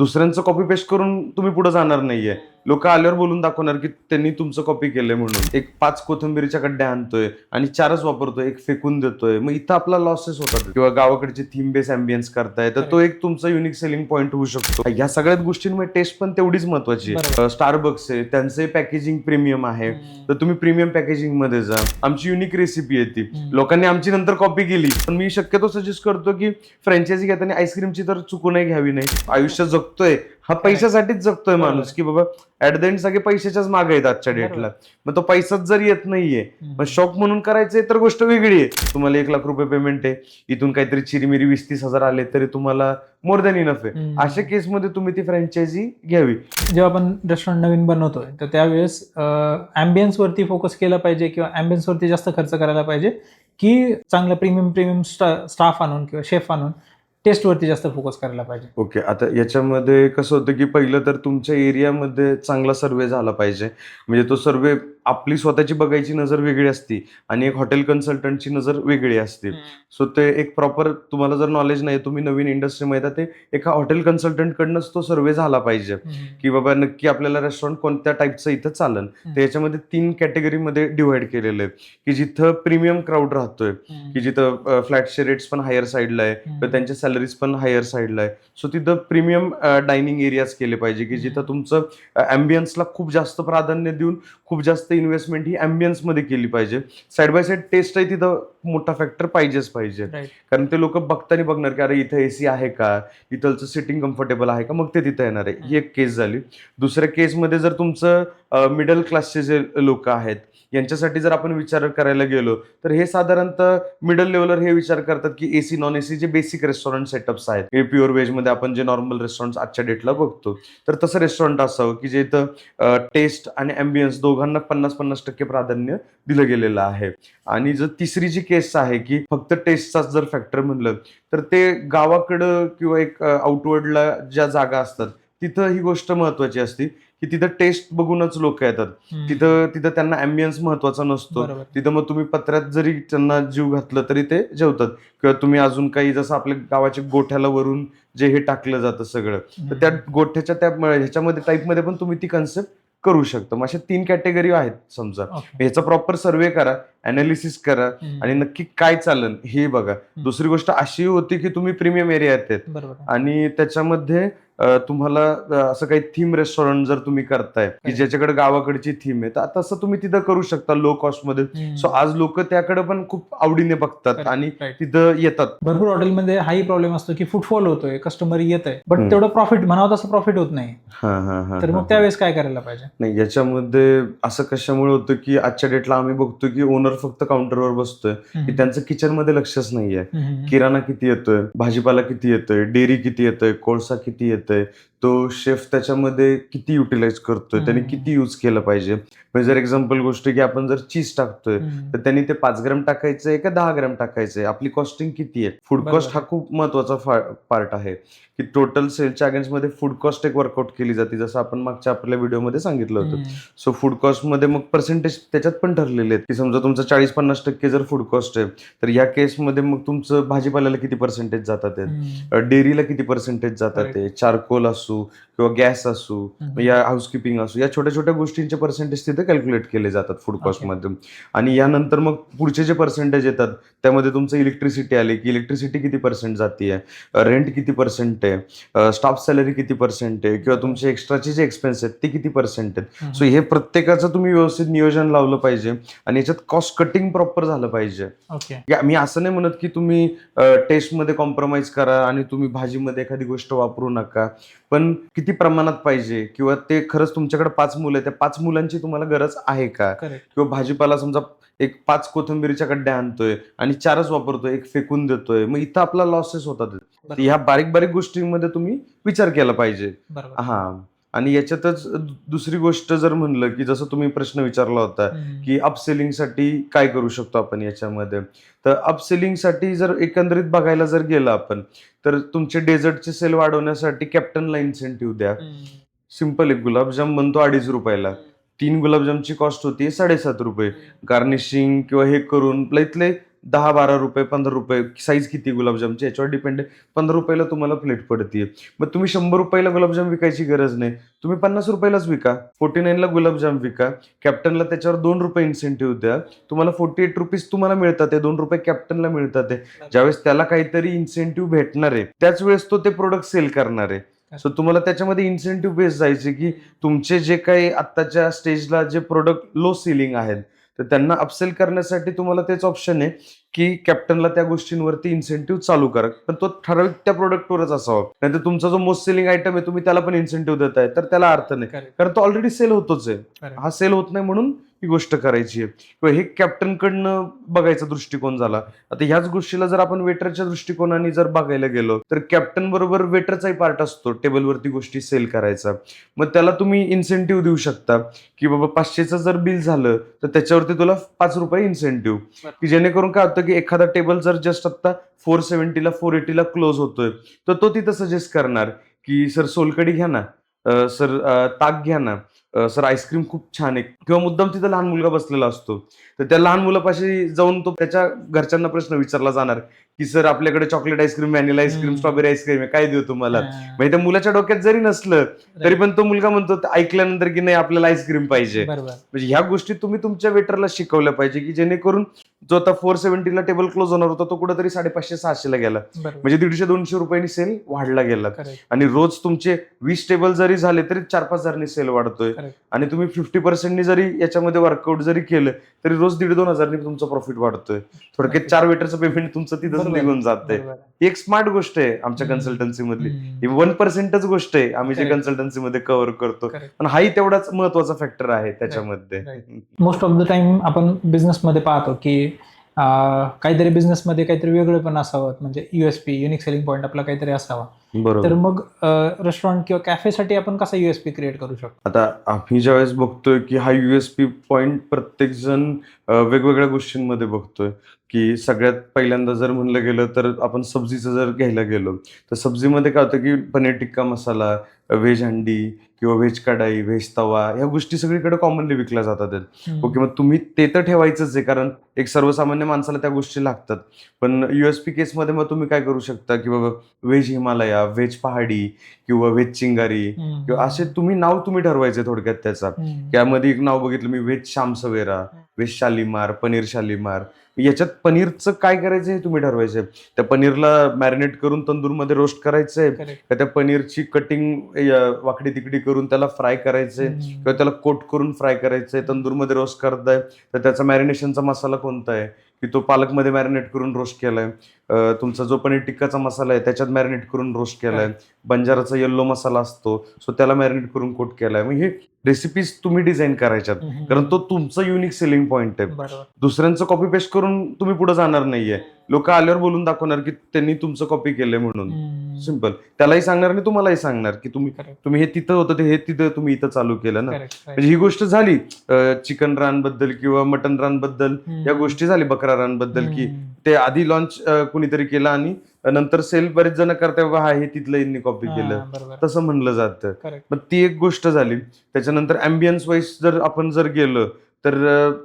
दुसऱ्यांचं copy paste करून तुम्ही पुढे जाणार नाहीये. लोक आल्यावर बोलून दाखवणार की त्यांनी तुमचं कॉपी केलंय म्हणून. एक पाच कोथिंबीरीच्या गड्ड्या आणतोय आणि चारच वापरतोय एक फेकून देतोय. मग इथं आपला लॉसेस होतात. किंवा गावाकडचे थीम बेस अँबियन्स करताय तर तो एक तुमचा युनिक सेलिंग पॉईंट होऊ शकतो. या सगळ्याच गोष्टींमध्ये टेस्ट पण तेवढीच महत्वाची. आहे. स्टारबक्स आहे त्यांचं पॅकेजिंग प्रीमियम आहे. तर तुम्ही प्रीमियम पॅकेजिंगमध्ये जा. आमची युनिक रेसिपी आहे ती. लोकांनी आमची नंतर कॉपी केली. पण मी शक्यतो सजेस्ट करतो की फ्रँचायझी घेताना आईस्क्रीमची तर चुकू नाही घ्यावी नाही. आयुष्य जगतोय हा पैशासाठीच जगतोय. माणूस की बाबा ऍट द एंड सगळे पैशाच्याच मागे आहेत आजच्या. डेटला मग तो पैसाच जर येत नाहीये. मग शॉक म्हणून करायचंय तर गोष्ट वेगळी आहे तुम्हाला एक लाख रुपये पेमेंट आहे इथून काहीतरी चिरीमिरी वीस तीस हजार आले तरी तुम्हाला मोर दॅन इनफ आहे. अशा केसमध्ये तुम्ही ती फ्रँचायझी घ्यावी जेव्हा आपण रेस्टॉरंट नवीन बनवतोय तर त्यावेळेस अँबियन्स वरती फोकस केला पाहिजे किंवा अँबियन्स वरती जास्त खर्च करायला पाहिजे की चांगलं प्रीमियम प्रीमियम स्टाफ आणून किंवा शेफ आणून टेस्ट वरती जास्त फोकस करायला पाहिजे. ओके आता याच्यामध्ये कसं होतं की पहिलं तर तुमच्या एरियामध्ये चांगला सर्वे झाला पाहिजे. म्हणजे तो सर्वे आपली स्वतःची बघायची नजर वेगळी असती आणि एक हॉटेल कन्सल्टंटची नजर वेगळी असते. सो ते एक प्रॉपर तुम्हाला जर नॉलेज नाही तुम्ही नवीन इंडस्ट्रीमध्ये ते एका हॉटेल कन्सल्टंट कडनंच तो सर्वे झाला पाहिजे. की बाबा नक्की आपल्याला रेस्टॉरंट कोणत्या टाईपचं इथं चालन तर याच्यामध्ये तीन कॅटेगरीमध्ये डिवाइड केलेलं आहे की जिथं प्रीमियम क्राऊड राहतोय की जिथं फ्लॅटचे रेट्स पण हायर साईडला आहे तर त्यांच्या सॅलरीज पण हायर साईडला आहे. सो तिथं प्रीमियम डायनिंग एरियाज केले पाहिजे की जिथं तुमचं अँबियन्सला खूप जास्त प्राधान्य देऊन खूप जास्त इन्व्हेस्टमेंट ही ambience मध्ये केली पाहिजे. साईड बाय साईड टेस्टही तिथं मोठा फॅक्टर पाहिजेच पाहिजे. कारण ते लोक बघताना बघणार की अरे इथं एसी आहे का? इथलचं सिटिंग कम्फर्टेबल आहे का? मग ते तिथं येणार आहे. ही एक केस झाली. दुसऱ्या केसमध्ये जर तुमचं मिडल क्लासचे जे लोक आहेत यांच्यासाठी जर आपण विचार करायला गेलो तर हे साधारणतः मिडल लेवलवर हे विचार करतात की एसी नॉन एसी जे बेसिक रेस्टॉरंट सेटअप्स आहेत. हे प्युअर व्हेजमध्ये आपण जे नॉर्मल रेस्टॉरंट आजच्या डेटला बघतो तर तसं रेस्टॉरंट असावं की जे इथं टेस्ट आणि अँबियन्स दोघांना पन्नास पन्नास टक्के प्राधान्य दिलं गेलेलं आहे. आणि जर तिसरी जी केस आहे की फक्त टेस्टचाच जर फॅक्टर म्हणलं तर ते गावाकडं किंवा एक आउटवर्डला ज्या जागा असतात तिथं ही गोष्ट महत्वाची असते की तिथं टेस्ट बघूनच लोक येतात. तिथं तिथं त्यांना अँबियन्स महत्त्वाचा नसतो. तिथं मग तुम्ही पत्र्यात जरी त्यांना जीव घातलं तरी ते जेवतात. किंवा तुम्ही अजून काही जसं आपल्या गावाच्या गोठ्याला वरून जे हे टाकलं जातं सगळं तर त्या गोठ्याच्या त्या ह्याच्यामध्ये टाईपमध्ये पण तुम्ही ती कन्सेप्ट करू शकता. मग अशा तीन कॅटेगरी आहेत समजा. ह्याचा प्रॉपर सर्वे करा. अनालिसिस करा आणि नक्की काय चालन हे बघा दुसरी गोष्ट अशी होती की तुम्ही प्रीमियम एरियात आहेत आणि त्याच्यामध्ये तुम्हाला असं काही थीम रेस्टॉरंट जर तुम्ही करताय की. ज्याच्याकडे गावाकडची थीम आहे तर तसं तुम्ही तिथं करू शकता लो कॉस्टमध्ये. सो आज लोक त्याकडे पण खूप आवडीने बघतात आणि. तिथं येतात भरपूर हॉटेलमध्ये हाही प्रॉब्लेम असतो की फुटफॉल होतोय कस्टमर येत आहे बट. तेवढं प्रॉफिट म्हणावं तसं प्रॉफिट होत नाही तर मग. त्यावेळेस काय करायला पाहिजे नाही याच्यामध्ये असं कशामुळे होतं की आजच्या डेटला आम्ही बघतो की ओनर फक्त काउंटरवर बसतोय. की त्यांचं किचनमध्ये लक्षच नाहीये. किराणा किती येतोय भाजीपाला किती येतोय डेअरी किती येतोय कोळसा किती येतोय तो शेफ त्याच्यामध्ये किती युटिलाइज करतोय त्याने. किती यूज केलं पाहिजे म्हणजे जर एक्झाम्पल गोष्ट की आपण जर चीज टाकतोय. तर त्यांनी ते पाच ग्राम टाकायचंय का दहा ग्राम टाकायचंय आपली कॉस्टिंग किती आहे फूड. कॉस्ट हा खूप महत्त्वाचा पार्ट आहे की टोटल सेलच्या अगेन्स्टमध्ये फूड कॉस्ट एक वर्कआउट केली जाते जसं आपण मागच्या आपल्या व्हिडिओमध्ये सांगितलं होतं. सो फूड कॉस्टमध्ये मग पर्सेंटेज त्याच्यात पण ठरलेले आहेत की समजा तुमचं चाळीस पन्नास टक्के जर फूड कॉस्ट आहे तर या केसमध्ये मग तुमचं भाजीपाल्याला किती पर्सेंटेज जातात. डेअरीला किती पर्सेंटेज जातात. ते चारकोल असू nosso किंवा गॅस असू. या हाऊसकीपिंग असू या छोट्या छोट्या गोष्टींचे पर्सेंटेज तिथे कॅल्क्युलेट केले जातात फूड कॉस्टमध्ये आणि यानंतर मग पुढचे जे पर्सेंटेज येतात त्यामध्ये तुमचं इलेक्ट्रिसिटी आली की इलेक्ट्रिसिटी किती पर्सेंट जाते रेंट किती पर्सेंट आहे स्टाफ सॅलरी किती पर्सेंट आहे किंवा तुमचे एक्स्ट्राचे जे एक्सपेन्स आहेत ते किती पर्सेंट आहेत. सो हे प्रत्येकाचं तुम्ही व्यवस्थित नियोजन लावलं पाहिजे आणि याच्यात कॉस्ट कटिंग प्रॉपर झालं पाहिजे. मी असं नाही म्हणत की तुम्ही टेस्टमध्ये कॉम्प्रोमाइज करा आणि तुम्ही भाजीमध्ये एखादी गोष्ट वापरू नका. पण किती प्रमाणात पाहिजे? किंवा ते खरंच तुमच्याकडे पाच मुलं आहेत त्या पाच मुलांची तुम्हाला गरज आहे का? किंवा भाजीपाला समजा एक पाच कोथिंबीरीच्या गड्ड्या आणतोय आणि चारच वापरतोय एक फेकून देतोय मग इथं आपला लॉसेस होतात ह्या बारीक बारीक गोष्टींमध्ये तुम्ही विचार केला पाहिजे. हा. आणि याच्यातच दुसरी गोष्ट जर म्हणलं की जसं तुम्ही प्रश्न विचारला होता. की अपसेलिंगसाठी काय करू शकतो आपण याच्यामध्ये? तर अपसेलिंगसाठी जर एकंदरीत बघायला जर गेलं आपण तर तुमचे डेझर्टचे सेल वाढवण्यासाठी कॅप्टनला इन्सेंटिव्ह द्या. सिंपल एक गुलाबजाम बनतो अडीच रुपयाला. तीन गुलाबजामची कॉस्ट होती साडेसात रुपये. गार्निशिंग किंवा हे करून इथले दहा बारा रुपये पंधरा रुपये साईज किती गुलाबजामची याच्यावर डिपेंड आहे. पंधरा रुपयाला तुम्हाला प्लेट पडते मग तुम्ही शंभर रुपयाला गुलाबजाम विकायची गरज नाही. तुम्ही पन्नास रुपयालाच विका. फोर्टी नाईनला गुलाबजाम विका. कॅप्टनला त्याच्यावर दोन रुपये इन्सेंटिव्ह द्या. तुम्हाला फोर्टी एट रुपीज तुम्हाला मिळतात ते. दोन रुपये कॅप्टनला मिळतात ज्यावेळेस त्याला काहीतरी इन्सेंटिव्ह भेटणार आहे त्याच वेळेस तो ते प्रोडक्ट सेल करणार आहे. सो तुम्हाला त्याच्यामध्ये इन्सेंटिव्ह बेस जायचे की तुमचे जे काही आत्ताच्या स्टेजला जे प्रोडक्ट लो सेलिंग आहेत तर त्यांना अपसेल करण्यासाठी तुम्हाला तेच ऑप्शन आहे की कॅप्टनला त्या गोष्टींवरती इन्सेंटिव्ह चालू करा. पण तो ठराविक त्या प्रोडक्टवरच असावा. नाहीतर तुमचा जो मोस्ट सेलिंग आयटम आहे तुम्ही त्याला पण इन्सेंटिव्ह देताय. तर त्याला अर्थ नाही. कारण तो ऑलरेडी सेल होतोच आहे. हा सेल होत नाही म्हणून ही गोष्ट करायची आहे. किंवा हे कॅप्टन कडनं बघायचा दृष्टिकोन झाला. आता ह्याच गोष्टीला जर आपण वेटरच्या दृष्टिकोनाने जर बघायला गेलो तर कॅप्टन बरोबर वेटरचाही पार्ट असतो टेबलवरती गोष्टी सेल करायचा. मग त्याला तुम्ही इन्सेंटिव्ह देऊ शकता. की बाबा पाचशेचं जर बिल झालं तर त्याच्यावरती तुला पाच रुपये इन्सेंटिव्ह. की जेणेकरून काय होतं की एखादा टेबल जर जस्ट आता फोर सेव्हन्टीला फोर एटीला क्लोज होतोय तर तो तिथं सजेस्ट करणार की सर सोलकडी घ्या ना. सर ताक घ्या ना. सर आईस्क्रीम खूप छान आहे. किंवा मुद्दाम तिथं लहान मुलगा बसलेला असतो. तर त्या लहान मुलापाशी जाऊन तो त्याच्या घरच्यांना प्रश्न विचारला जाणार की सर आपल्याकडे chocolate ice cream vanilla ice cream. Strawberry ice cream आहे काय देऊ तुम्हाला. म्हणजे त्या मुलाच्या डोक्यात जरी नसलं तरी पण तो मुलगा म्हणतो ऐकल्यानंतर की नाही आपल्याला आईस्क्रीम पाहिजे. म्हणजे ह्या गोष्टी तुम्ही तुमच्या वेटरला शिकवल्या पाहिजे की जेणेकरून जो आता फोर सेव्हन्टीला टेबल क्लोज होणार होता तो कुठेतरी साडेपाचशे सहाशेला गेला. म्हणजे दीडशे दोनशे रुपयांनी सेल वाढला गेला. आणि रोज तुमचे वीस टेबल जरी झाले तरी चार पाच हजारनी सेल वाढतोय. आणि तुम्ही फिफ्टी पर्सेंटनी जरी याच्यामध्ये वर्कआउट जरी केलं तरी रोज दीड दोन हजारनी तुमचा प्रॉफिट वाढतोय. थोडक्यात. चार वेटरचं पेमेंट तुमचं तिथंच निघून जातंय ही एक स्मार्ट गोष्ट आहे आमच्या. कन्सल्टन्सी मधली. ही वन पर्सेंटच गोष्ट आहे आम्ही जे. कन्सल्टन्सी मध्ये कव्हर करतो. पण हाही तेवढाच महत्त्वाचा फॅक्टर आहे त्याच्यामध्ये मोस्ट ऑफ द टाइम आपण बिझनेसमध्ये पाहतो की काहीतरी बिझनेसमध्ये काहीतरी वेगळं पण असावं. म्हणजे युएसपी युनिक सेलिंग पॉईंट आपला काहीतरी असावा. तर मग रेस्टॉरंट किंवा कॅफेसाठी आपण कसा युएसपी क्रिएट करू शकतो? आता आम्ही ज्यावेळेस बघतोय की हा युएसपी पॉइंट प्रत्येक जण वेगवेगळ्या गोष्टींमध्ये बघतोय. की सगळ्यात पहिल्यांदा जर म्हणलं गेलं तर आपण सब्जीचं जर घ्यायला गेलो तर सब्जीमध्ये काय होतं की पनीर टिक्का मसाला व्हेज हंडी किंवा व्हेज कढाई व्हेज तवा ह्या गोष्टी सगळीकडे कॉमनली विकल्या जातात. ओके मग तुम्ही ते तर ठेवायचंच आहे कारण एक सर्वसामान्य माणसाला त्या गोष्टी लागतात पण युएसपी केसमध्ये मग तुम्ही काय करू शकता की बाबा व्हेज हिमालया व्हेज पहाडी किंवा व्हेज चिंगारी. किंवा असे तुम्ही नाव तुम्ही ठरवायचे थोडक्यात त्याचा. त्यामध्ये एक नाव बघितलं मी व्हेज श्याम सवेरा व्हेज शालीमार पनीर शालीमार याच्यात पनीरचं काय करायचं हे तुम्ही ठरवायचं त्या पनीरला मॅरिनेट करून तंदूरमध्ये रोस्ट करायचंय. का त्या पनीरची कटिंग वाकडी तिकडी करून त्याला फ्राय करायचंय. किंवा त्याला कोट करून फ्राय करायचंय तंदूरमध्ये रोस्ट करताय तर त्याचा मॅरिनेशनचा मसाला कोणता आहे? की तो पालकमध्ये मॅरिनेट करून रोस्ट केला आहे तुमचा जो पनीर टिक्काचा मसाला आहे त्याच्यात मॅरिनेट करून रोस्ट केलाय बंजाराचा येल्लो मसाला असतो सो त्याला मॅरिनेट करून कोट केलाय मग हे रेसिपीज तुम्ही डिझाईन करायच्यात. कारण तो तुमचा युनिक सेलिंग पॉईंट आहे दुसऱ्यांचं कॉपी पेस्ट करून तुम्ही पुढे जाणार नाहीये लोक आल्यावर बोलून दाखवणार की त्यांनी तुमचं कॉपी केलंय म्हणून. सिंपल त्यालाही सांगणार आणि तुम्हालाही सांगणार की तुम्ही. तुम्ही हे तिथं होतं ते हे तिथं तुम्ही इथं चालू केलं ना. म्हणजे ही गोष्ट झाली चिकन रानबद्दल किंवा मटन रानबद्दल हम्म. या गोष्टी झाली बकरा रानबद्दल की. ते आधी लॉन्च कुणीतरी केलं आणि नंतर सेल बरेच जण करताय बाबा हा हे तिथलं यांनी कॉपी केलं. तसं म्हणलं जातं. मग ती एक गोष्ट झाली. त्याच्यानंतर अँबियन्स वाईज जर आपण जर गेलो तर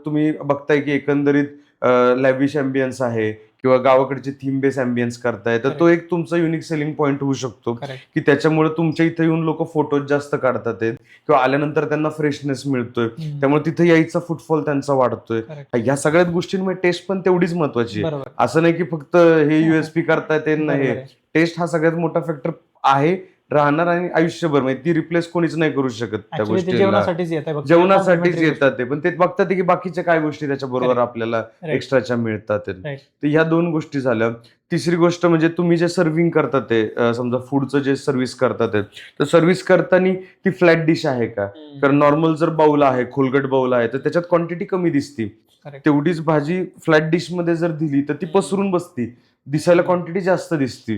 तुम्ही बघताय की एकंदरीत लॅविश अँबियन्स आहे. किंवा गावाकडचे थीम बेस अँबियन्स करताय तर तो एक तुमचा युनिक सेलिंग पॉईंट होऊ शकतो. की त्याच्यामुळे तुमच्या इथे येऊन लोक फोटोज जास्त काढतात आहेत. किंवा आल्यानंतर त्यांना फ्रेशनेस मिळतोय. त्यामुळे तिथे यायचा फुटफॉल त्यांचा वाढतोय. ह्या सगळ्याच गोष्टींमुळे टेस्ट पण तेवढीच महत्वाची आहे. असं नाही की फक्त हे युएसपी करतायत ते नाही. टेस्ट हा सगळ्यात मोठा फॅक्टर आहे. राहणार आणि आयुष्यभर म्हणजे ती रिप्लेस कोणीच नाही करू शकत त्या Actually ते गोष्टीला जेवणासाठीच येत आहे जेवणासाठीच येतात ते पण ते बघतात की बाकीच्या काय गोष्टी त्याच्या बरोबर Correct. आपल्याला Right. एक्स्ट्राच्या मिळतात ते. Right. तर ह्या दोन गोष्टी झाल्या तिसरी गोष्ट म्हणजे तुम्ही जे सर्व्हिंग करतात ते अं, समजा फूडचं जे सर्व्हिस करतात ते, तर सर्व्हिस करताना ती फ्लॅट डिश आहे का कारण नॉर्मल जर बाऊल आहे खोलगट बाऊल आहे तर त्याच्यात क्वांटिटी कमी दिसती Correct. तेवढीच भाजी फ्लॅट डिशमध्ये जर दिली तर ती पसरून बसती दिसायला क्वांटिटी जास्त दिसती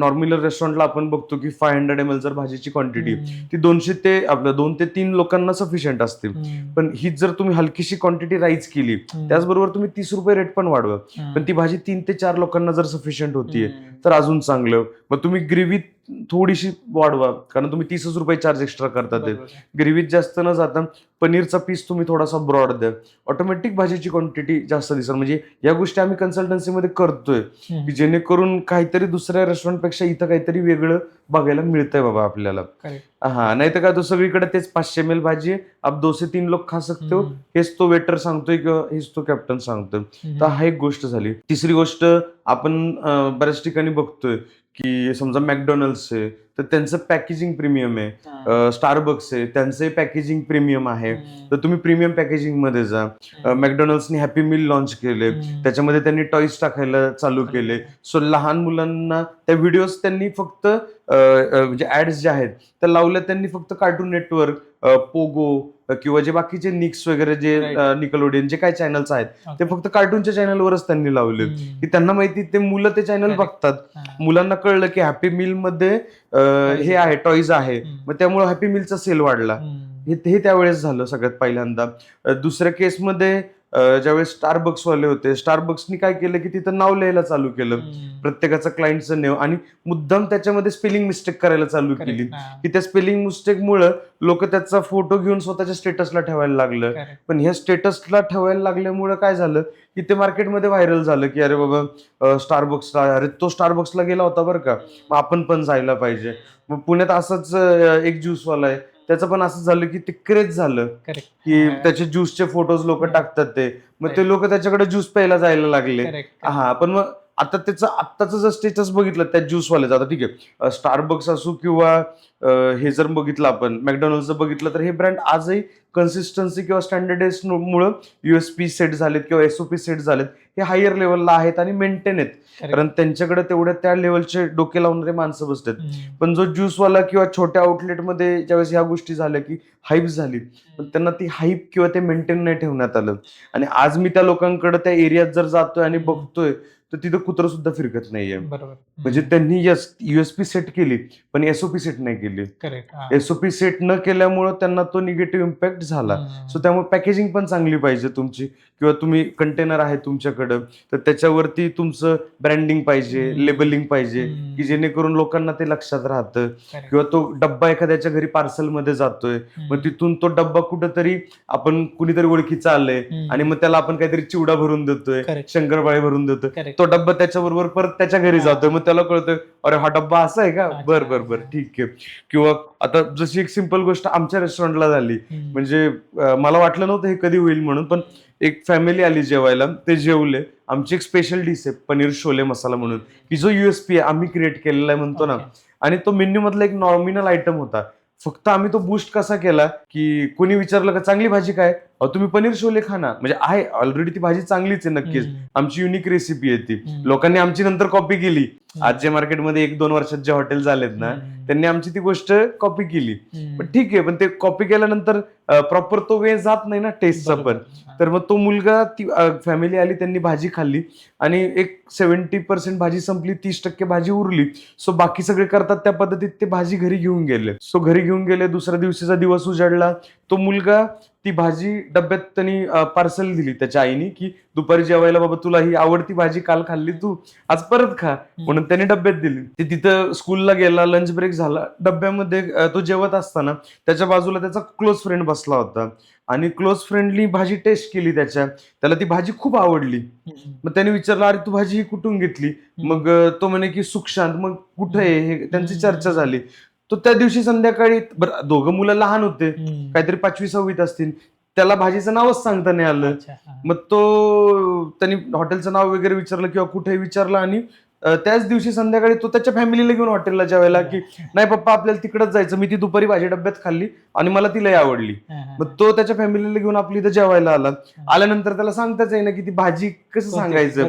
नॉर्मल रेस्टॉरंटला आपण बघतो की फाय हंड्रेड एम एल जर भाजीची क्वांटिटी. ती दोनशे ते आपलं दोन ते तीन लोकांना सफिशियंट असते. पण हीच जर तुम्ही हलकीशी क्वांटिटी राईज केली. त्याचबरोबर तुम्ही तीस रुपये रेट पण वाढवा. पण ती भाजी तीन ते चार लोकांना जर सफिशियंट होतीये. तर अजून चांगलं मग तुम्ही ग्रेव्ही थोडीशी वाढवा कारण तुम्ही तीसच रुपये चार्ज एक्स्ट्रा करतात ते. ग्रेव्हीत जास्त न जाता पनीरचा पीस तुम्ही थोडासा ब्रॉड द्या ऑटोमॅटिक भाजीची क्वांटिटी जास्त दिसेल म्हणजे या गोष्टी आम्ही कन्सल्टन्सीमध्ये करतोय. की जेणेकरून काहीतरी दुसऱ्या रेस्टॉरंटपेक्षा इथं काहीतरी वेगळं बघायला मिळतंय बाबा आपल्याला. हा नाही तर काय तो सगळीकडे तेच पाचशे एम एल भाजी आहे आप दो से तीन लोक खा सकते हो. हेच तो वेटर सांगतोय किंवा हेच तो कॅप्टन सांगतोय. तर हा एक गोष्ट झाली तिसरी गोष्ट आपण बऱ्याच ठिकाणी बघतोय की समजा मॅकडॉनल्ड्स आहे तर त्यांचं पॅकेजिंग प्रीमियम आहे. स्टारबक्स आहे त्यांचंही पॅकेजिंग प्रीमियम आहे. तर तुम्ही प्रीमियम पॅकेजिंगमध्ये जा. मॅकडॉनल्ड्सनी हॅपी मिल लॉन्च केले. त्याच्यामध्ये त्यांनी टॉईज टाकायला चालू केले. सो लहान मुलांना त्या व्हिडिओज त्यांनी फक्त म्हणजे ऍड्स ज्या आहेत त्या लावल्या त्यांनी फक्त कार्टून नेटवर्क पोगो किंवा जे बाकीचे निक्स वगैरे जे. निकलोडियन जे काही चॅनल्स आहेत ते. फक्त कार्टूनच्या चॅनलवरच त्यांनी लावले. की त्यांना माहिती ते मुलं ते चॅनल. बघतात. मुलांना कळलं की हॅपी मिलमध्ये हे आहे टॉईज आहे. मग त्यामुळे हॅपी मिलचा सेल वाढला. हे त्यावेळेस झालं सगळ्यात पहिल्यांदा दुसऱ्या केसमध्ये ज्यावेळेस स्टारबक्स वाले होते स्टारबक्सनी काय केलं की तिथं नाव लिहायला चालू केलं. प्रत्येकाचं क्लायंटचं नाव आणि मुद्दाम त्याच्यामध्ये स्पेलिंग मिस्टेक करायला चालू. केली. की त्या स्पेलिंग मिस्टेकमुळं लोक त्याचा फोटो घेऊन स्वतःच्या स्टेटसला ठेवायला लागलं. पण ह्या स्टेटसला ठेवायला लागल्यामुळं काय झालं की ते मार्केटमध्ये व्हायरल झालं की अरे बाबा स्टारबक्सला अरे तो स्टारबक्सला गेला होता बरं का मग आपण पण जायला पाहिजे मग पुण्यात असंच एक ज्यूसवाला आहे त्याचं पण असं झालं की ते क्रेज झालं. की. त्याचे ज्यूसचे फोटोज लोक टाकतात ते मग ते लोक त्याच्याकडे ज्यूस प्यायला जायला लागले. हा पण मग आता त्याचं आत्ताचं जर स्टेटस बघितलं त्या ज्यूसवाल्याचं आता ठीक आहे. स्टारबक्स असू किंवा हे जर बघितलं आपण मॅकडॉनल्ड बघितलं तर हे ब्रँड आजही कन्सिस्टन्सी किंवा स्टँडर्डाइज मुळे युएसपी सेट झालेत किंवा एसओपी सेट झालेत हे हायर लेवलला आहेत आणि मेंटेन आहेत. कारण त्यांच्याकडे तेवढ्या त्या लेवलचे डोके लावणारे माणसं बसतात. पण जो ज्यूसवाला किंवा छोट्या आउटलेटमध्ये ज्यावेळेस ह्या गोष्टी झाल्या की हाईप झाली पण त्यांना ती हाईप किंवा ते मेंटेन नाही ठेवण्यात आलं. आणि आज मी त्या लोकांकडे त्या एरियात जर जातोय आणि बघतोय तर तिथं कुत्रं सुद्धा फिरकत नाहीये. बरोबर. म्हणजे त्यांनी युएसपी सेट केली पण एसओपी सेट नाही केली. करेक्ट एसओपी सेट न केल्यामुळं त्यांना तो निगेटिव्ह इम्पॅक्ट झाला. सो त्यामुळे पॅकेजिंग पण चांगली पाहिजे तुमची. किंवा तुम्ही कंटेनर आहे तुमच्याकडं तर त्याच्यावरती तुमचं ब्रँडिंग पाहिजे. लेबलिंग पाहिजे. की जेणेकरून लोकांना ते लक्षात राहतं. किंवा तो डब्बा एखाद्याच्या घरी पार्सलमध्ये जातोय मग तिथून तो डब्बा कुठंतरी आपण कुणीतरी ओळखीचा आलंय. आणि मग त्याला आपण काहीतरी चिवडा भरून देतोय. शंकरपाळे भरून देतोय. तो डब्बा त्याच्याबरोबर परत त्याच्या घरी. जातोय मग त्याला कळतोय अरे हा डब्बा असा आहे का. बर बर बर ठीक आहे. किंवा आता जशी एक सिंपल गोष्ट आमच्या रेस्टॉरंटला झाली. म्हणजे मला वाटलं नव्हतं हे कधी होईल म्हणून पण एक फॅमिली आली जेवायला ते जेवले. आमची एक स्पेशल डिश आहे पनीर शोले मसाला म्हणून. की जो युएसपी आहे आम्ही क्रिएट केलेला आहे म्हणतो ना. आणि तो मेन्यू मधला एक नॉमिनल आयटम होता. फक्त आम्ही तो बूस्ट कसा केला की कोणी विचारलं का चांगली भाजी काय? अहो तुम्ही पनीर शोले खा ना. म्हणजे आहे ऑलरेडी ती भाजी चांगलीच आहे नक्कीच. आमची युनिक रेसिपी आहे ती. लोकांनी आमची नंतर कॉपी केली. आज जे मार्केटमध्ये एक दोन वर्षात जे हॉटेल झालेत ना त्यांनी आमची ती गोष्ट कॉपी केली. पण ठीक आहे पण ते कॉपी केल्यानंतर प्रॉपर तो वे जात नाही ना टेस्टचा पण. तर मग तो मुलगा ती फॅमिली आली त्यांनी भाजी खाल्ली. आणि एक सेव्हन्टी पर्सेंट भाजी संपली तीस टक्के भाजी उरली. सो बाकी सगळे करतात त्या पद्धतीत ते भाजी घरी घेऊन गेले. सो घरी घेऊन गेले दुसऱ्या दिवशीचा दिवस उजाडला. तो मुलगा ती भाजी डब्यात त्यांनी पार्सल दिली त्याच्या आईने की दुपारी जेवायला बाबा तुला ही आवडती भाजी काल खाल्ली तू आज परत खा. म्हणून त्याने डब्यात दिली. ते तिथं स्कूलला गेला लंच ब्रेक झाला. डब्यामध्ये तो जेवत असताना त्याच्या बाजूला त्याचा क्लोज फ्रेंड बसला होता. आणि क्लोज फ्रेंडनी भाजी टेस्ट केली त्याच्या. त्याला ती भाजी खूप आवडली. मग त्याने विचारलं अरे तू भाजी ही कुठून घेतली? मग तो म्हणे की सुखशांत. मग कुठे आहे हे? त्यांची चर्चा झाली. तो त्या दिवशी संध्याकाळी बरं दोघं मुलं लहान होते. काहीतरी पाचवी सहावीत असतील. त्याला भाजीचं नावच सांगता नाही आलं मग तो त्यांनी हॉटेलचं नाव वगैरे विचारलं किंवा कुठे विचारलं आणि अं, त्याच दिवशी संध्याकाळी तो त्याच्या फॅमिलीला घेऊन हॉटेलला जेवायला की नाही पप्पा आपल्याला तिकडच जायचं. मी ती दुपारी भाजी डब्यात खाल्ली आणि मला ती लय आवडली. मग तो त्याच्या फॅमिलीला घेऊन आपली इथं जेवायला आला. आल्यानंतर त्याला सांगताच आहे ना की ती भाजी कसं सांगायचं?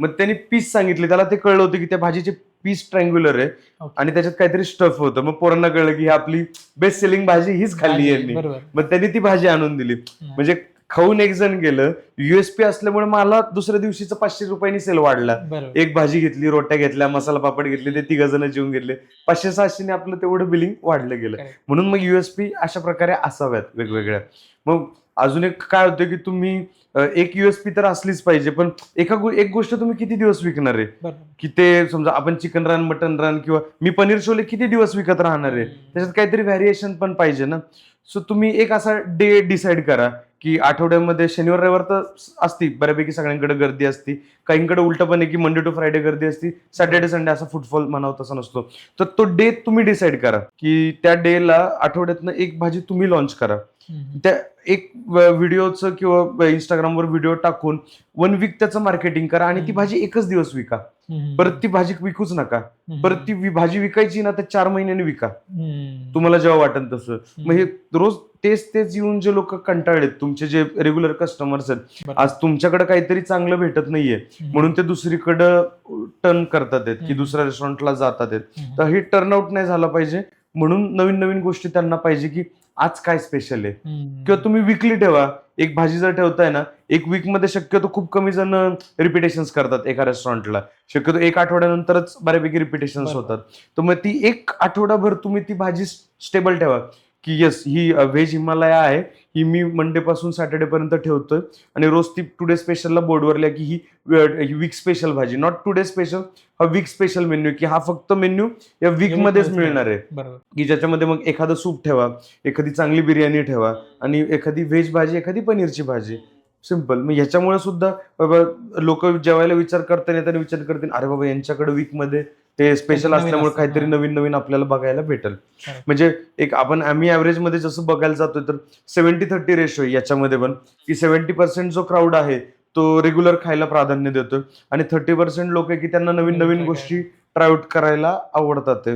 मग त्यांनी पीस सांगितले. त्याला ते कळलं होतं की त्या भाजीचे पीस ट्रँग्युलर आहे. आणि त्याच्यात काहीतरी स्टफ होतं. मग पोरांना कळलं की ही आपली बेस्ट सेलिंग भाजी हीच खाल्ली यांनी. बरोबर. मग त्यांनी ती भाजी आणून दिली. म्हणजे खाऊन एक जण गेलं युएसपी असल्यामुळे मला दुसऱ्या दिवशीचं पाचशे रुपयांनी सेल वाढला. एक भाजी घेतली रोट्या घेतल्या मसाला पापड घेतले ते तिघ जण जेवून घेतले. पाचशे सहाशेने आपलं तेवढं बिलिंग वाढलं गेलं. म्हणून मग युएसपी अशा प्रकारे असाव्यात वेगवेगळ्या. मग अजून एक काय होतं की तुम्ही एक युएसपी तर असलीच पाहिजे पण एका एक गोष्ट तुम्ही किती दिवस विकणार आहे? की ते समजा आपण चिकन रान मटन रान किंवा मी पनीर छोले किती दिवस विकत राहणार आहे? त्याच्यात काहीतरी व्हॅरिएशन पण पाहिजे ना. सो तुम्ही एक असा डे डिसाईड करा की आठवड्यामध्ये शनिवार रविवार तर असती बऱ्यापैकी सगळ्यांकडे गर्दी असती. काहींकडे उलट पण आहे की मंडे टू फ्रायडे गर्दी असती. सॅटर्डे संडे असा फुटफॉल म्हणावं तसा नसतो. तर तो डे तुम्ही डिसाईड करा की त्या डेला आठवड्यातनं एक भाजी तुम्ही लॉन्च करा. त्या एक व्हिडिओचं किंवा इंस्टाग्रामवर व्हिडिओ टाकून वन वीक त्याचं मार्केटिंग करा आणि ती. भाजी एकच दिवस विका. परत ती भाजी विकूच नका. परत ती भाजी विकायची ना तर चार महिन्यांनी विका. तुम्हाला जेव्हा वाटेल तसं. मग हे रोज तेच तेच येऊन जे लोक कंटाळलेत तुमचे जे रेग्युलर कस्टमर्स आहेत. आज तुमच्याकडे काहीतरी चांगलं भेटत नाहीये. म्हणून ते दुसरीकडं टर्न करतात की. दुसऱ्या रेस्टॉरंटला जातात. तर हे टर्नआउट नाही झालं पाहिजे म्हणून नवीन नवीन गोष्टी त्यांना पाहिजे की आज काय स्पेशल आहे. किंवा तुम्ही विकली ठेवा एक भाजी जर ठेवताय ना एक वीकमध्ये शक्यतो खूप कमी जण रिपिटेशन्स करतात एका रेस्टॉरंटला शक्यतो एक आठवड्यानंतरच बऱ्यापैकी रिपिटेशन्स बरोबर. होतात तर मग ती एक आठवडाभर तुम्ही ती भाजी स्टेबल ठेवा की येस ही व्हेज हिमालया आहे. ही मी मंडे पासून सॅटर्डे पर्यंत ठेवतोय. आणि रोज ती टुडे स्पेशलला बोर्डवर लिहा की ही वीक स्पेशल भाजी. नॉट टुडे स्पेशल हा वीक स्पेशल मेन्यू की हा फक्त मेन्यू या वीक मध्येच मिळणार आहे. की ज्याच्यामध्ये मग एखादं सूप ठेवा एखादी चांगली बिर्याणी ठेवा आणि एखादी व्हेज भाजी एखादी पनीरची भाजी. सिंपल मग ह्याच्यामुळे सुद्धा बाबा लोक जेवायला विचार करताना येताना विचार करतील अरे बाबा यांच्याकडे वीकमध्ये ते स्पेशल असल्यामुळे काहीतरी. नवीन नवीन आपल्याला बघायला भेटेल. म्हणजे एक आपण आम्ही ऍव्हरेजमध्ये जसं बघायला जातोय तर सेव्हन्टी थर्टी रेशो याच्यामध्ये पण. की सेव्हन्टी पर्सेंट जो क्राऊड आहे तो रेग्युलर खायला प्राधान्य देतोय. आणि थर्टी पर्सेंट लोक आहे की त्यांना नवीन नवीन गोष्टी ट्राय आउट करायला आवडतात.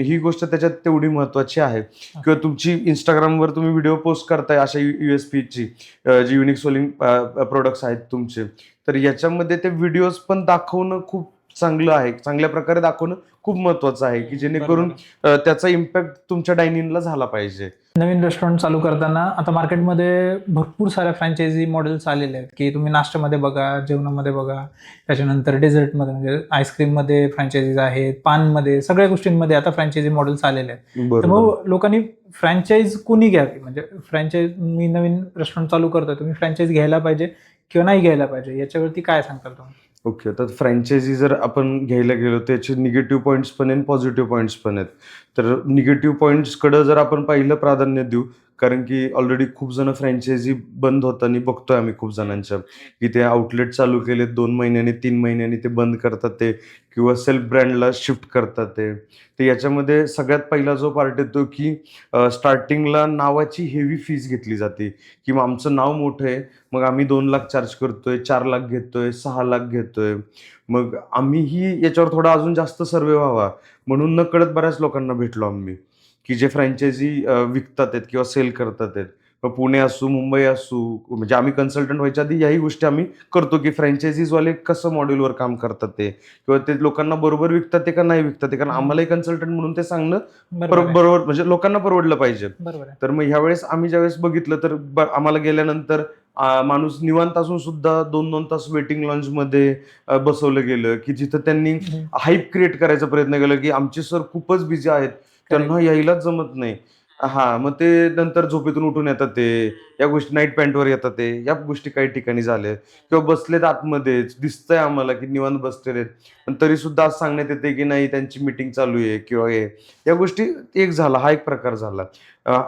ही गोष्ट त्याच्यात तेवढी महत्वाची आहे. किंवा तुमची इंस्टाग्रामवर तुम्ही व्हिडिओ पोस्ट करताय अशा युएसपी ची जी युनिक सोलिंग प्रोडक्ट्स आहेत तुमचे. तर याच्यामध्ये ते व्हिडिओज पण दाखवणं खूप चांगलं आहे. चांगल्या प्रकारे दाखवणं खूप महत्वाचं आहे की जेणेकरून त्याचा इम्पॅक्ट तुमच्या डायनिंगला झाला पाहिजे. नवीन रेस्टॉरंट चालू करताना आता मार्केटमध्ये भरपूर साऱ्या फ्रँचायझी मॉडेल्स आलेले आहेत की तुम्ही नाश्त्यामध्ये बघा जेवणामध्ये बघा त्याच्यानंतर डेझर्टमध्ये म्हणजे आईस्क्रीममध्ये फ्रँचायझीज आहेत पानमध्ये सगळ्या गोष्टींमध्ये आता फ्रँचायझी मॉडेल्स आलेले आहेत. तर मग लोकांनी फ्रँचाईज कुणी घ्यावी? म्हणजे फ्रँचाईज मी नवीन रेस्टॉरंट चालू करतोय तुम्ही फ्रँचाईज घ्यायला पाहिजे किंवा नाही घ्यायला पाहिजे? याच्यावरती काय सांगताल तुम्ही? ओके तर फ्रँचायझी जर आपण घ्यायला गेलो त्याचे निगेटिव्ह पॉईंट्स पण आहेत पॉझिटिव्ह पॉईंट्स पण आहेत. तर निगेटिव्ह पॉईंट्सकडं जर आपण पहिलं प्राधान्य देऊ कारण की ऑलरेडी खूप जण फ्रँचायझी बंद होताना बघतोय आम्ही खूप जणांच्या की ते आउटलेट चालू केले दोन महिन्यांनी तीन महिन्यांनी ते बंद करतात ते किंवा सेल्फ ब्रँडला शिफ्ट करतात ते. तर याच्यामध्ये सगळ्यात पहिला जो पार्ट येतो की स्टार्टिंगला नावाची हेवी फीज घेतली जाते. की मग आमचं नाव मोठं आहे मग आम्ही दोन लाख चार्ज करतोय चार लाख घेतोय सहा लाख घेतोय. मग आम्हीही याच्यावर थोडा अजून जास्त सर्वे व्हावा म्हणून न कळत बऱ्याच लोकांना भेटलो आम्ही. की जे फ्रँचायझी विकतात आहेत किंवा सेल करतात आहेत. मग पुणे असू मुंबई असू म्हणजे आम्ही कन्सल्टंट व्हायच्या आधी याही गोष्टी आम्ही करतो की फ्रँचायझीजवाले कसं मॉड्यूलवर काम करतात ते? किंवा ते लोकांना बरोबर विकतात ते का नाही विकतात ते? कारण आम्हालाही कन्सल्टंट म्हणून ते सांगणं बरोबर म्हणजे लोकांना परवडलं पाहिजे. तर मग ह्यावेळेस आम्ही ज्यावेळेस बघितलं तर आम्हाला गेल्यानंतर माणूस निवांत असून सुद्धा दोन दोन तास वेटिंग लॉन्च मध्ये बसवलं गेलं की जिथं त्यांनी. हाईप क्रिएट करायचा प्रयत्न केला की आमचे सर खूपच बिझी आहेत. त्यांना यायलाच जमत नाही. हा मग ते नंतर झोपेतून उठून येतात ते. या गोष्टी नाईट पॅन्टवर येतात ते. या गोष्टी काही ठिकाणी झाल्या. किंवा बसलेत आतमध्येच. दिसतंय आम्हाला की निवांत बसलेले आहेत. पण तरी सुद्धा आज सांगण्यात येते की नाही त्यांची मीटिंग चालू आहे किंवा हे. या गोष्टी एक झाला. हा एक प्रकार झाला.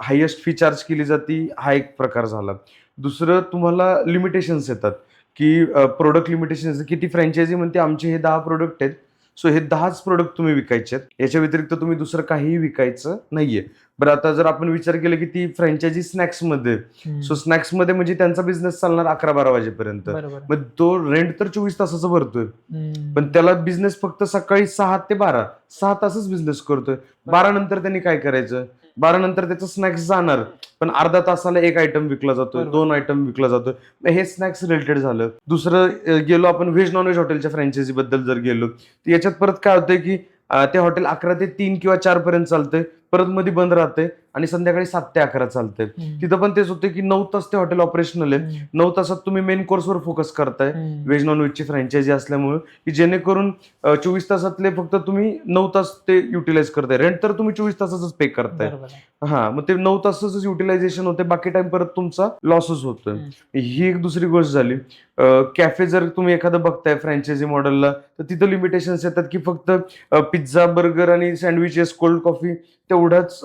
हायेस्ट फी चार्ज केली जाती. हा एक प्रकार झाला. दुसरं तुम्हाला लिमिटेशन्स येतात. की प्रोडक्ट लिमिटेशन्स किती फ्रँचायझी म्हणते आमचे हे दहा प्रोडक्ट आहेत. सो हे दहाच प्रोडक्ट तुम्ही विकायचे आहेत. याच्या व्यतिरिक्त तुम्ही दुसरं काहीही विकायचं नाहीये. बरं आता जर आपण विचार केला की ती फ्रँचायझी स्नॅक्समध्ये. सो स्नॅक्समध्ये म्हणजे त्यांचा बिझनेस चालणार अकरा बारा वाजेपर्यंत. मग तो रेंट तर चोवीस तासाचा भरतोय. पण त्याला बिझनेस फक्त सकाळी सहा ते बारा सहा तासच बिझनेस करतोय. बारा नंतर त्यांनी काय करायचं? बारा नंतर त्याचं स्नॅक्स जाणार. पण अर्धा तासाला एक आयटम विकला जातोय. दोन आयटम विकला जातोय. हे स्नॅक्स रिलेटेड झालं. दुसरं गेलो आपण व्हेज नॉन व्हेज हॉटेलच्या फ्रँचायझी बद्दल जर गेलो तर याच्यात परत काय होतंय की ते हॉटेल अकरा ते तीन किंवा चार पर्यंत चालतंय. परत मध्ये बंद राहते आणि संध्याकाळी सात ते अकरा चालते. तिथं पण तेच होते की नऊ तास ते हॉटेल ऑपरेशनल आहे. नऊ तासात तुम्ही मेन कोर्सवर फोकस करताय. व्हेज नॉन व्हेजची फ्रँचायझी असल्यामुळे की जेणेकरून चोवीस तासातले फक्त तुम्ही नऊ तास ते युटिलाइज करताय रेंट तर तुम्ही चोवीस तासाच पे करताय. हा मग ते नऊ तासाच युटिलायझेशन होते बाकी टाइम परत तुमचा लॉसच होतोय. ही एक दुसरी गोष्ट झाली कॅफे जर तुम्ही एखादं बघताय फ्रँचायझी मॉडेलला तर तिथं लिमिटेशन्स येतात की फक्त पिझ्झा बर्गर आणि सँडविचेस कोल्ड कॉफी तेवढाच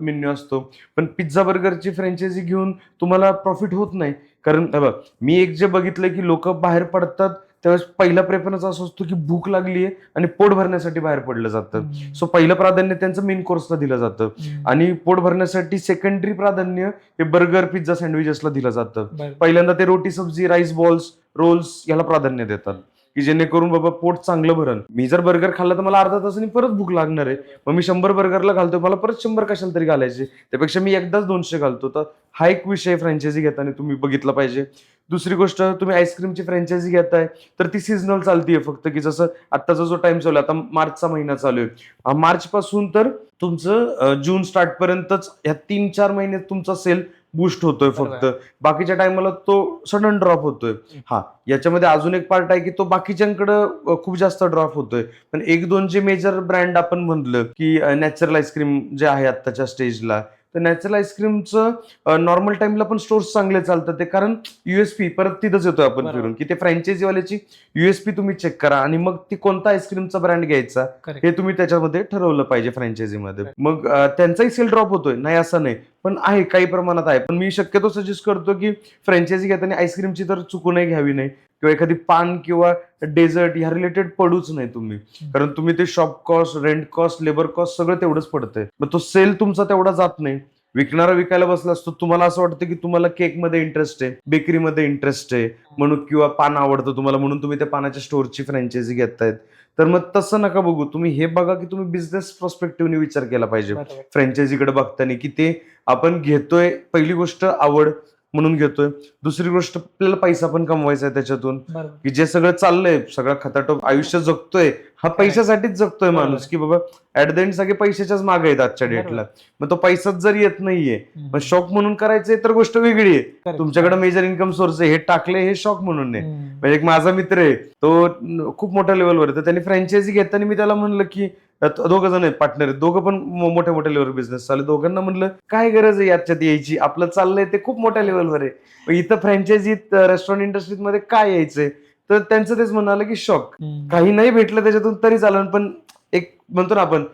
मेन्यू असतो पण पिझ्झा बर्गरची फ्रँचायझी घेऊन तुम्हाला प्रॉफिट होत नाही कारण बघ मी एक जे बघितलंय की लोक बाहेर पडतात त्यावेळेस पहिला प्रेफरन्स असं असतो की भूक लागली आहे आणि पोट भरण्यासाठी बाहेर पडलं जातं. सो पहिलं प्राधान्य त्यांचं मेन कोर्सला दिलं जातं. आणि पोट भरण्यासाठी सेकंडरी प्राधान्य हे बर्गर पिझ्झा सँडविचेसला दिलं जातं. पहिल्यांदा ते रोटी सब्जी राईस बॉल्स रोल्स याला प्राधान्य देतात की जेणेकरून बाबा पोट चांगलं भरण. मी जर बर्गर खाल्ला तर मला अर्धा तासाने परत भूक लागणार आहे. मग मी शंभर बर्गरला घालतो मला परत शंभर कशाला तरी घालायचे. त्यापेक्षा मी एकदाच दोनशे घालतो. तर हा एक विषय फ्रँचायझी घेताना तुम्ही बघितला पाहिजे. दुसरी गोष्ट तुम्ही आईस्क्रीमची फ्रँचायझी घेताय तर ती सिजनल चालतीये फक्त की जसं आत्ताचा जो टाइम चालू आहे आता मार्चचा महिना चालू आहे. मार्च पासून तर तुमचं जून स्टार्टपर्यंतच ह्या तीन चार महिन्यात तुमचा सेल बुस्ट होतोय फक्त. बाकीच्या टायमाला तो सडन ड्रॉप होतोय. हा याच्यामध्ये अजून एक पार्ट आहे की तो बाकीच्यांकडं खूप जास्त ड्रॉप होतोय. पण एक दोन जे मेजर ब्रँड आपण म्हणलं की नॅचरल आईस्क्रीम जे आहे आत्ताच्या स्टेजला तर नॅचरल आईस्क्रीमचं नॉर्मल टाइमला पण स्टोर्स चांगले चालतात ते. कारण युएसपी परत तिथंच येतोय आपण. फिरून. की ते फ्रँचायझीवाल्याची युएसपी तुम्ही चेक करा आणि मग ती कोणता आईस्क्रीमचा ब्रँड घ्यायचा. हे तुम्ही त्याच्यामध्ये ठरवलं पाहिजे फ्रँचायझीमध्ये मग त्यांचाही सेल ड्रॉप होतोय. नाही असं नाही. पण आहे काही प्रमाणात आहे. पण मी शक्यतो सजेस्ट करतो की फ्रँचायझी घेताना आईस्क्रीमची तर चुकूनही घ्यावी नाही. किंवा एखादी पान किंवा डेझर्ट ह्या रिलेटेड पडूच नाही तुम्ही. कारण तुम्ही ते shop cost rent cost labour cost सगळं तेवढंच पडतंय. मग तो सेल तुमचा तेवढा जात नाही. विकणारा विकायला बसला असतो तुम्हाला असं वाटतं की तुम्हाला केकमध्ये इंटरेस्ट आहे बेकरीमध्ये इंटरेस्ट आहे. म्हणून किंवा पान आवडतं तुम्हाला म्हणून तुम्ही त्या पानाच्या स्टोअरची फ्रँचायझी घेतायत. तर मग तसं नका बघू तुम्ही हे बघा की तुम्ही बिझनेस पर्स्पेक्टिव्हने विचार केला पाहिजे. फ्रँचायझीकडे बघताना की ते आपण घेतोय पहिली गोष्ट आवड म्हणून घेतोय दुसरी गोष्ट आपल्याला पैसा पण कमवायचा आहे त्याच्यातून. की जे सगळं चाललंय सगळं खताटोप आयुष्य जगतोय हा पैशासाठीच जगतोय. माणूस की बाबा ऍट द एंड सगळे पैशाच्याच मागे आहेत आजच्या. डेटला मग तो पैसाच जर येत नाहीये. मग शॉक म्हणून करायचंय तर गोष्ट वेगळी आहे. तुमच्याकडे मेजर इन्कम सोर्स आहे हे टाकले हे शॉक म्हणून आहे. म्हणजे एक माझा मित्र आहे तो खूप मोठ्या लेवलवर आहे तर त्यांनी फ्रँचायझी घेताना मी त्याला म्हणलं की दोघं जण आहेत पार्टनर आहेत दोघं पण मोठ्या मोठ्या लेवलवर बिझनेस चालू दोघांना म्हणलं काय गरज आहे याच्यात यायची आपलं चाललंय ते खूप मोठ्या लेवलवर आहे इथं फ्रँचायझीत रेस्टॉरंट इंडस्ट्रीत मध्ये काय यायचंय तर त्यांचं तेच म्हणालं की शॉक. काही नाही भेटलं त्याच्यातून तरी चालेल पण एक म्हणतो ना आपण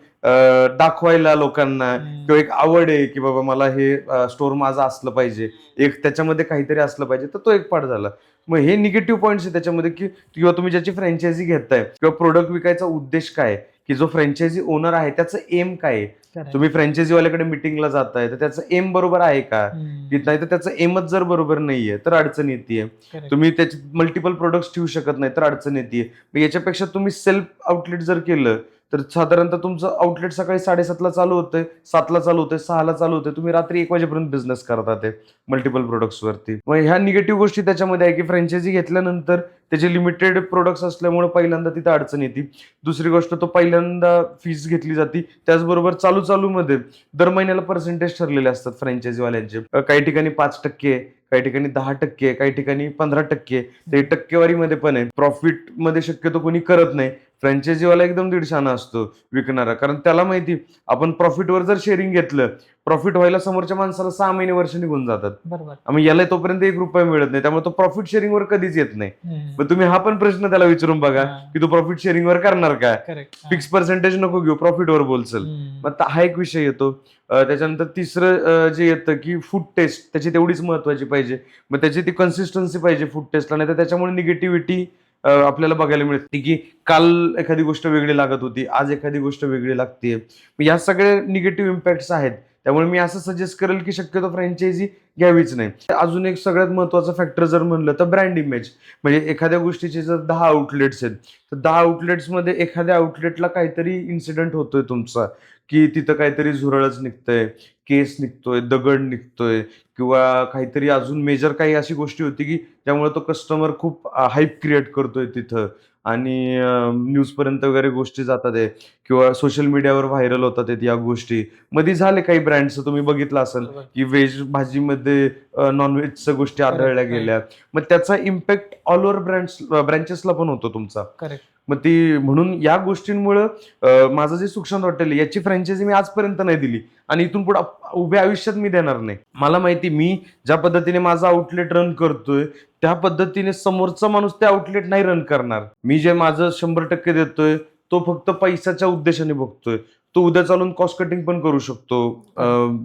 दाखवायला लोकांना. किंवा एक आवड आहे की बाबा मला हे स्टोअर माझं असलं पाहिजे एक त्याच्यामध्ये काहीतरी असलं पाहिजे तर तो एक पार्ट झाला मग हे निगेटिव्ह पॉईंट्स आहे त्याच्यामध्ये की किंवा तुम्ही ज्याची फ्रँचायझी घेताय किंवा प्रोडक्ट विकायचा उद्देश काय? की जो फ्रँचायझी ओनर आहे त्याचं एम काय आहे. तुम्ही फ्रँचायझीवाल्याकडे मिटिंगला जाताय तर त्याचं एम बरोबर आहे का. की नाही तर त्याचं एमच जर बरोबर नाहीये तर अडचण येते. तुम्ही त्याचे मल्टिपल प्रोडक्ट्स ठेवू शकत नाही तर अडचण येते याच्यापेक्षा तुम्ही सेल्फ आउटलेट जर केलं तर साधारणतः तुमचं आउटलेट सकाळी साडेसातला चालू होतंय सातला चालू होतंय सहाला चालू होतंय. तुम्ही रात्री एक वाजेपर्यंत बिझनेस करता ते मल्टिपल प्रोडक्ट्स वरती. मग ह्या निगेटिव्ह गोष्टी त्याच्यामध्ये आहे की फ्रँचायझी घेतल्यानंतर त्याचे लिमिटेड प्रोडक्ट्स असल्यामुळे पहिल्यांदा तिथं अडचण येते. दुसरी गोष्ट तो पहिल्यांदा फीस घेतली जाते त्याचबरोबर चालू चालूमध्ये दर महिन्याला पर्सेंटेज ठरलेले असतात फ्रँचायझीवाल्यांचे काही ठिकाणी पाच टक्के काही ठिकाणी दहा टक्के काही ठिकाणी पंधरा टक्के ते टक्केवारीमध्ये पण आहे. प्रॉफिटमध्ये शक्यतो कोणी करत नाही. फ्रँचायझीवाला एकदम दीडशाना असतो विकणारा. कारण त्याला माहिती आपण प्रॉफिटवर जर शेअरिंग घेतलं प्रॉफिट व्हायला समोरच्या माणसाला सहा महिने वर्ष निघून जातात. बरोबर. आम्ही याला तोपर्यंत एक रुपया मिळत नाही. त्यामुळे तो प्रॉफिट शेअरिंगवर कधीच येत नाही. मग तुम्ही हा पण प्रश्न त्याला विचारून बघा. की तू प्रॉफिट शेअरिंगवर करणार काय. फिक्स पर्सेंटेज नको घेऊ प्रॉफिटवर हम्म. मग हा एक विषय येतो. त्याच्यानंतर तिसरं जे येतं की फूड टेस्ट त्याची तेवढीच महत्वाची पाहिजे. मग त्याची ती कन्सिस्टन्सी पाहिजे फूड टेस्टला नाही तर त्याच्यामुळे निगेटिव्हिटी आपल्याला बघायला मिळते की काल एखादी गोष्ट वेगळी लागत होती आज एखादी गोष्ट वेगळी लागते. या सगळे निगेटिव्ह इम्पॅक्ट्स आहेत. त्यामुळे मी असं सजेस्ट करेल की शक्यतो फ्रँचायझी घ्यावीच नाही. अजून एक सगळ्यात महत्त्वाचा फॅक्टर जर म्हणलं तर ब्रँड इमेज म्हणजे एखाद्या गोष्टीचे जर दहा आउटलेट्स आहेत तर दहा आउटलेट्समध्ये एखाद्या आउटलेटला काहीतरी इन्सिडेंट होतोय तुमचा की तिथं काहीतरी झुरळच निघतंय केस निघतोय दगड निघतोय किंवा काहीतरी अजून मेजर काही अशी गोष्टी होती की ज्यामुळे तो कस्टमर खूप हाईप क्रिएट करतोय तिथं. आणि न्यूजपर्यंत वगैरे गोष्टी जातात आहे. किंवा सोशल मीडियावर व्हायरल होतात आहेत या गोष्टी. मध्ये झाले काही ब्रँड्स तुम्ही बघितलं असेल की व्हेज भाजीमध्ये नॉनव्हेजच्या गोष्टी आढळल्या. गेल्या. मग त्याचा इम्पॅक्ट ऑल ओव्हर ब्रँड्स ब्रँचेसला पण होतो तुमचा. करेक्ट मग ती म्हणून या गोष्टींमुळं माझं जे सुक्षांत हॉटेल आहे, याची फ्रँचायझी मी आजपर्यंत नाही दिली. आणि इथून पुढे उभ्या आयुष्यात मी देणार नाही. मला माहिती मी ज्या पद्धतीने माझा आउटलेट रन करतोय त्या पद्धतीने समोरचा माणूस ते आउटलेट नाही रन करणार. मी जे माझं शंभर टक्के देतोय तो फक्त पैशाच्या उद्देशाने बघतोय. तो उद्या चालून कॉस्ट कटिंग पण करू शकतो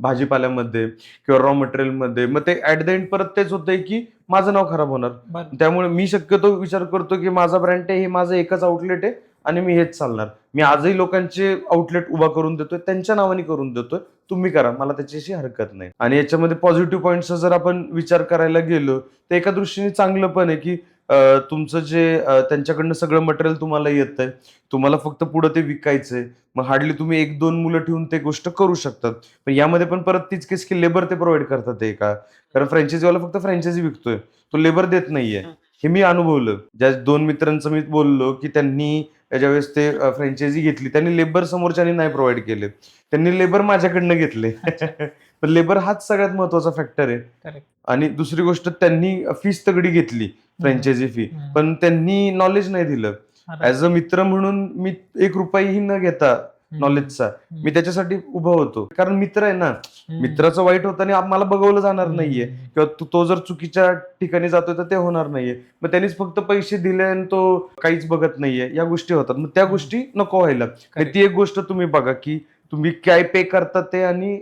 भाजीपाल्यामध्ये किंवा रॉ मटेरियलमध्ये मग ते ऍट द एंड परत तेच होतंय की माझं नाव खराब होणार. त्यामुळे मी शक्यतो विचार करतो की माझा ब्रँड आहे हे माझं एकच आउटलेट आहे आणि मी हेच चालणार. मी आजही लोकांचे आउटलेट उभा करून देतोय त्यांच्या नावाने करून देतोय. तुम्ही करा मला त्याच्याशी हरकत नाही. आणि याच्यामध्ये पॉझिटिव्ह पॉईंटचा जर आपण विचार करायला गेलो तर एका दृष्टीने चांगलं पण आहे की तुमचं जे त्यांच्याकडनं सगळं मटेरियल तुम्हाला येतंय तुम्हाला फक्त पुढं ते विकायचंय मग हार्डली तुम्ही एक दोन मुलं ठेवून ते गोष्ट करू शकतात. पण यामध्ये पण परत तीच केस की लेबर ते प्रोव्हाइड करतात ते का कारण फ्रँचायझीवाला फक्त फ्रँचायझी विकतोय तो लेबर देत नाहीये. हे. मी अनुभवलं. ज्या दोन मित्रांचं मी बोललो की त्यांनी ज्यावेळेस ते फ्रँचायझी घेतली त्यांनी लेबर समोरच्यानी नाही प्रोव्हाइड केले. त्यांनी लेबर माझ्याकडनं घेतले. पण लेबर हाच सगळ्यात महत्त्वाचा फॅक्टर आहे. आणि दुसरी गोष्ट त्यांनी फीस तगडी घेतली. Franchise fee. पण त्यांनी नॉलेज नाही दिलं. ऍज अ मित्र म्हणून मी एक रुपयाही न घेता. नॉलेजचा. मी त्याच्यासाठी उभा होतो कारण मित्र आहे ना. मित्राचं वाईट होतं आणि मला बघवलं जाणार. नाहीये किंवा तो- तो जर चुकीच्या ठिकाणी जातोय तर ते होणार नाहीये मग त्यांनीच फक्त पैसे दिले आणि तो काहीच बघत नाहीये या गोष्टी होतात मग त्या गोष्टी नको व्हायला ती एक गोष्ट तुम्ही बघा की तुम्ही काय पे करता ते आणि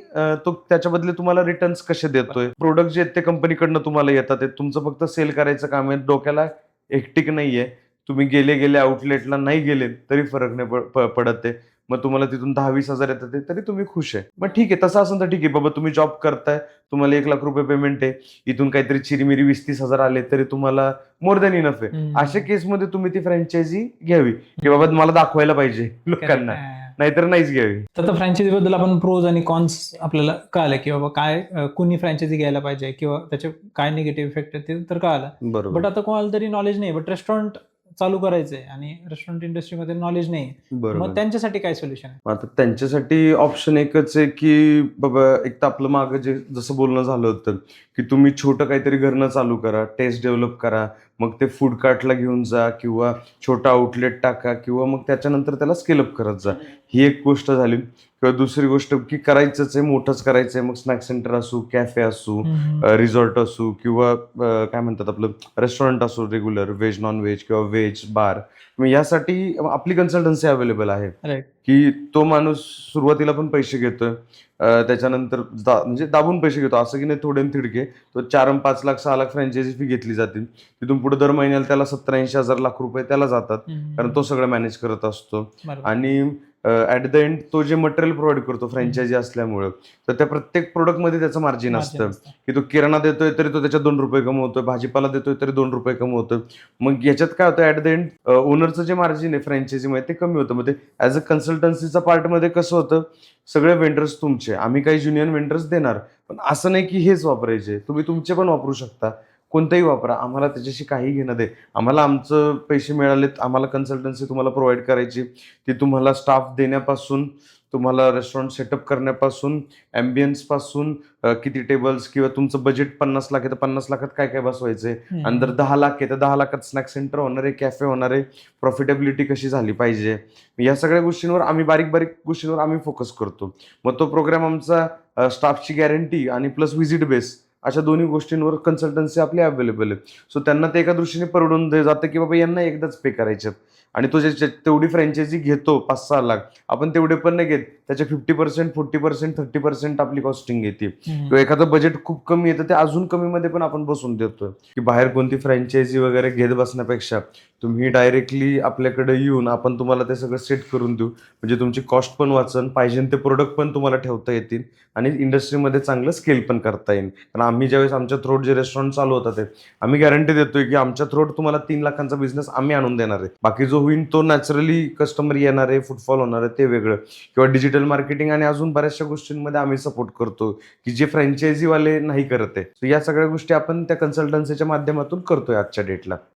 तो त्याच्या बदले तुम्हाला रिटर्न्स कसे देतोय? प्रोडक्ट जे आहेत ते कंपनीकडनं तुम्हाला येतात ते तुमचं फक्त सेल करायचं काम आहे. डोक्याला एकटिक नाहीये. तुम्ही गेले गेले आउटलेटला नाही गेले तरी फरक नाही पडत आहे. मग तुम्हाला तिथून दहा वीस हजार येतात ते तरी तुम्ही खुश आहे. मग ठीक आहे तसं असेल तर ठीक आहे. बाबा तुम्ही जॉब करताय तुम्हाला एक लाख रुपये पेमेंट आहे. इथून काहीतरी चिरीमिरी वीस तीस हजार आले तरी तुम्हाला मोर दॅन इनफ आहे. अशा केसमध्ये तुम्ही ती फ्रँचायझी घ्यावी. की बाबा मला दाखवायला पाहिजे लोकांना. नाहीतर नाहीच घ्यावी. तर फ्रँचायझी बद्दल आपण प्रोज आणि कॉन्स आपल्याला कळालं की बाबा काय कुणी फ्रँचायझी घ्यायला पाहिजे किंवा त्याचे काय निगेटिव्ह इफेक्ट आहेत ते तर कळालं. बरोबर. बट आता कोणाला तरी नॉलेज नाही बट रेस्टॉरंट चालू करायचंय आणि रेस्टॉरंट इंडस्ट्रीमध्ये नॉलेज नाही बरोबर मग त्यांच्यासाठी काय सोल्युशन आहे? आता त्यांच्यासाठी ऑप्शन एकच आहे की बाबा एक तर आपलं मागं जे जसं बोलणं झालं होतं की तुम्ही छोटं काहीतरी घरनं चालू करा टेस्ट डेव्हलप करा मग ते फूड कार्टला घेऊन जा किंवा छोटा आउटलेट टाका किंवा मग त्याच्यानंतर त्याला स्केलअप करत जा. ही एक गोष्ट झाली. किंवा दुसरी गोष्ट की करायचंच आहे मोठंच करायचं आहे मग स्नॅक सेंटर असू कॅफे असू रिसॉर्ट असू किंवा काय म्हणतात आपलं रेस्टॉरंट असू रेग्युलर व्हेज नॉन व्हेज किंवा व्हेज बार मग यासाठी आपली कन्सल्टन्सी अवेलेबल आहे. की तो माणूस सुरुवातीला पण पैसे घेतोय त्याच्यानंतर म्हणजे दाबून पैसे घेतो. असं की नाही थोडे न तिडके. तो चार पाच लाख सहा लाख फ्रँचायझी फी घेतली जाते. तिथून पुढे दर महिन्याला त्याला सत्तर ऐंशी हजार लाख रुपये त्याला जातात. कारण तो सगळं मॅनेज करत असतो. आणि ऍट द एंड तो जे मटेरियल प्रोव्हाइड करतो फ्रँचायझी असल्यामुळं तर त्या प्रत्येक प्रोडक्टमध्ये त्याचं मार्जिन असतं. की तो किराणा देतोय तरी तो त्याच्यात दोन रुपये कमवतोय भाजीपाला देतोय तरी दोन रुपये कमवतोय. मग याच्यात काय होतं ऍट द एंड ओनरचं जे मार्जिन आहे फ्रँचायझीमध्ये ते कमी होतं. ते ॲज अ कन्सल्टन्सीच्या पार्टमध्ये कसं होतं सगळे वेंडर्स तुमचे. आम्ही काही ज्युनियर वेंडर्स देणार पण असं नाही की हेच वापरायचे. तुम्ही तुमचे पण वापरू शकता. कोणतेही वापरा. आम्हाला त्याच्याशी काही घेणं दे. आम्हाला आमचं पैसे मिळालेत आम्हाला कन्सल्टन्सी तुम्हाला प्रोव्हाइड करायची. ती तुम्हाला स्टाफ देण्यापासून तुम्हाला रेस्टॉरंट सेटअप करण्यापासून ambience पासून अ, किती टेबल्स किंवा तुमचं बजेट पन्नास लाख आहे तर पन्नास लाखात काय काय बसवायचंय? आणि जर दहा लाख आहे तर दहा लाखात स्नॅक सेंटर होणार आहे कॅफे होणार आहे. प्रॉफिटेबिलिटी कशी झाली पाहिजे? या सगळ्या गोष्टींवर आम्ही बारीक बारीक गोष्टींवर आम्ही फोकस करतो. मग तो प्रोग्राम आमचा स्टाफची गॅरंटी आणि प्लस व्हिजिट बेस अशा दोन्ही गोष्टींवर कन्सल्टन्सी आपली अवेलेबल आहे. सो त्यांना ते एका दृष्टीने परवडून दे- जातं की बाबा यांना एकदाच पे करायचे आणि तो जे जे- तेवढी फ्रँचायझी घेतो पाच सहा लाख आपण तेवढे पण नाही घेत. त्याच्या fifty percent forty percent thirty percent आपली कॉस्टिंग येते. किंवा एखादं बजेट खूप कमी येतं ते अजून कमी मध्ये पण आपण बसून देतोय की बाहेर कोणती फ्रँचायझी वगैरे घेत बसण्यापेक्षा तुम्ही डायरेक्टली आपल्याकडे येऊन आपण तुम्हाला ते सगळं सेट करून देऊ. म्हणजे तुमची कॉस्ट पण वाचन पाहिजे ते प्रोडक्ट पण तुम्हाला ठेवता येतील आणि इंडस्ट्रीमध्ये चांगलं स्केल पण करता येईल. कारण आम्ही ज्यावेळेस आमच्या थ्रोट जे रेस्टॉरंट चालू होतात ते आम्ही गॅरंटी देतोय की आमच्या थ्रोट तुम्हाला तीन लाखांचा बिझनेस आम्ही आणून देणार आहे. बाकी जो होईल तो नॅचरली कस्टमर येणार आहे फुटफॉल होणार आहे ते वेगळं. किंवा डिजिटल मार्केटिंग आणि अजून बऱ्याचशा गोष्टींमध्ये आम्ही सपोर्ट करतो की जे फ्रँचायझीवाले नाही करत आहे. या सगळ्या गोष्टी आपण त्या कन्सल्टन्सीच्या माध्यमातून करतोय आजच्या डेटला